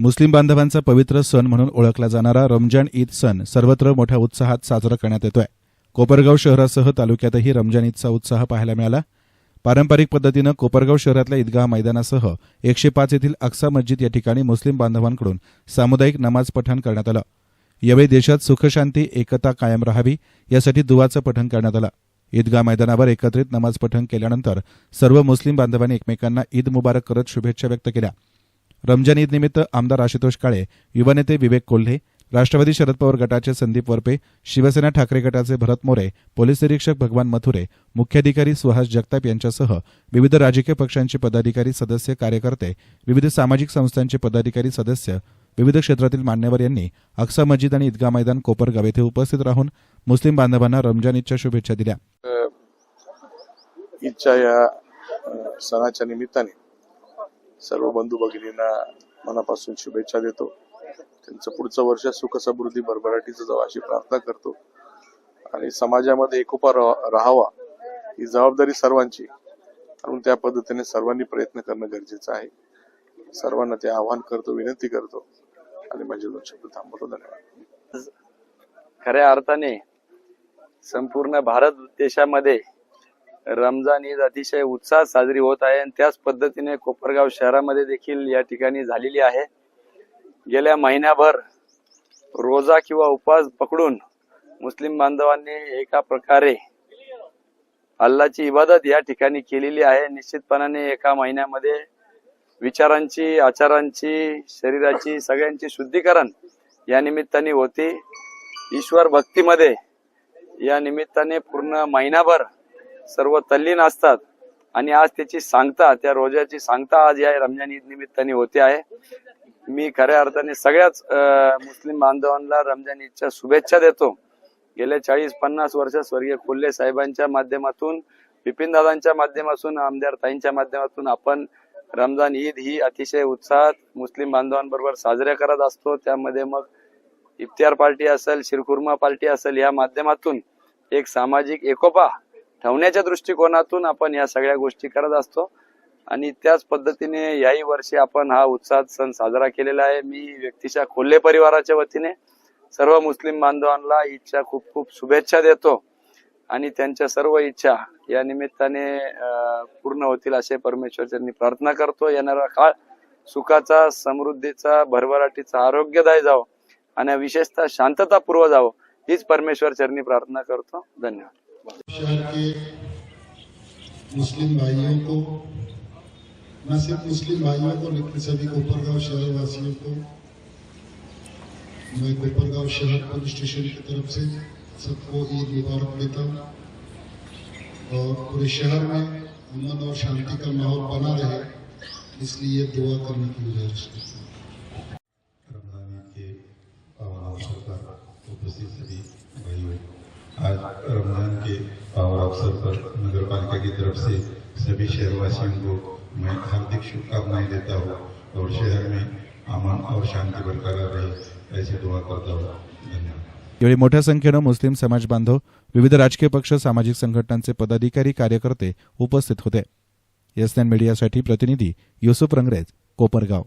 मुस्लिम बांधवांचा पवित्र सण म्हणून ओळखला जाणारा रमजान ईद सण सर्वत्र मोठ्या उत्साहात साजरा करण्यात येतोय. कोपरगाव शहरासह तालुक्यातही रमजान ईदचा उत्साह पाहायला मिळाला. पारंपरिक पद्धतीनं कोपरगाव शहरातल्या ईदगाह मैदानासह एकशे पाच येथील अक्सा मस्जिद या ठिकाणी मुस्लिम बांधवांकडून सामुदायिक नमाज पठण करण्यात आलं. यावेळी देशात सुखशांती एकता कायम राहावी यासाठी दुवाचं पठण करण्यात आलं. ईदगाह मैदानावर एकत्रित नमाज पठण केल्यानंतर सर्व मुस्लिम बांधवांनी एकमेकांना ईद मुबारक करत शुभेच्छा व्यक्त केल्या. रमजान ईद निमित्त आमदार आशुतोष काळे युवा नेते विवेक कोल्हे राष्ट्रवादी शरद पवार गटाचे संदीप वरपे शिवसेना ठाकरे गटाचे भरत मोरे पोलीस निरीक्षक भगवान मथुरे मुख्याधिकारी सुहास जगताप यांच्यासह विविध राजकीय पक्षांचे पदाधिकारी सदस्य कार्यकर्ते विविध सामाजिक संस्थांचे पदाधिकारी सदस्य विविध क्षेत्रातील मान्यवर यांनी अक्सा मस्जिद आणि ईदगा मैदान कोपरगाव येथे उपस्थित राहून मुस्लिम बांधवांना रमजान ईदच्या शुभेच्छा दिल्या. ईदच्या या सणाच्या निमित्ताने सर्व बंधू भगिनींना मनापासून शुभेच्छा देतो. त्यांचं पुढचं वर्ष सुख समृद्धी भरभराटीचं जावं अशी प्रार्थना करतो. आणि समाजामध्ये एकोपा राहावा ही जबाबदारी सर्वांची. म्हणून त्या पद्धतीने सर्वांनी प्रयत्न करणं गरजेचं आहे. सर्वांना ते आवाहन करतो विनंती करतो. आणि माझे दोन शब्द थांबवतो. धन्यवाद. खऱ्या अर्थाने संपूर्ण भारत देशामध्ये रमजान ईद अतिशय उत्साहात साजरी होत आहे आणि त्याच पद्धतीने कोपरगाव शहरामध्ये देखील या ठिकाणी झालेली आहे. गेल्या महिन्याभर रोजा किंवा उपवास पकडून मुस्लिम बांधवांनी एका प्रकारे अल्लाची इबादत या ठिकाणी केलेली आहे. निश्चितपणाने एका महिन्यामध्ये विचारांची आचारांची शरीराची सगळ्यांची शुद्धीकरण या निमित्ताने होते. ईश्वर भक्तीमध्ये या निमित्ताने पूर्ण महिनाभर सर्व तल्लीन असतात. आणि आज त्याची सांगता त्या रोजाची सांगता आज या रमजान ईद निमित्ताने होते आहे. मी खऱ्या अर्थाने सगळ्याच मुस्लिम बांधवांना रमजान ईदच्या शुभेच्छा देतो. गेल्या चाळीस पन्नास वर्ष स्वर्गीय कोल्हे साहेबांच्या माध्यमातून बिपिन दादांच्या माध्यमातून आमदार ताईंच्या माध्यमातून आपण रमजान ईद ही अतिशय उत्साहात मुस्लिम बांधवांबरोबर साजऱ्या करत असतो. त्यामध्ये मग इफ्तियार पार्टी असेल शिरकुर्मा पार्टी असेल या माध्यमातून एक सामाजिक एकोपा ठेवण्याच्या दृष्टिकोनातून आपण या सगळ्या गोष्टी करत असतो. आणि त्याच पद्धतीने याही वर्षी आपण हा उत्साहात सण साजरा केलेला आहे. मी व्यक्तीच्या खोल्ले परिवाराच्या वतीने सर्व मुस्लिम बांधवांना ईदच्या खूप खूप शुभेच्छा देतो. आणि त्यांच्या सर्व इच्छा या निमित्ताने पूर्ण होतील असे परमेश्वरच्यांनी प्रार्थना करतो. येणारा काळ सुखाचा समृद्धीचा भरभराटीचा आरोग्यदायी जावं. आणि विशेषतः शांततापूर्व जावं. हीच परमेश्वर चरणी प्रार्थना करतो. धन्यवाद. शहर के मुस्लिम भाइयों को, न सिर्फ़ मुस्लिम भाइयों को, लेकिन सभी कोपरगांव शहर वासियों को, मैं कोपरगांव शहर पुलिस स्टेशन की तरफ़ से सबको ईद मुबारक देता हूँ। और पूरे शहर में अमन और शांति का माहौल बना रहे, इसलिए दुआ करने की गुजारिश करता हूँ। के उपस्थित सभी भाइयों आज रमजान के पावर अवसर पर नगर पालिका की तरफ से सभी शहरवासियों को मैं हार्दिक शुभकामनाएं देता हूँ और शहर में अमन और शांति बरकरार रहे ऐसी दुआ करता हूँ। धन्यवाद। यावेळी मोठ्या संख्येनं मुस्लिम समाज बांधव विविध राजकीय पक्ष सामाजिक संघटनांचे पदाधिकारी कार्यकर्ते उपस्थित होते. एस मीडियासाठी प्रतिनिधी युसुफ रंगरेज कोपरगाव.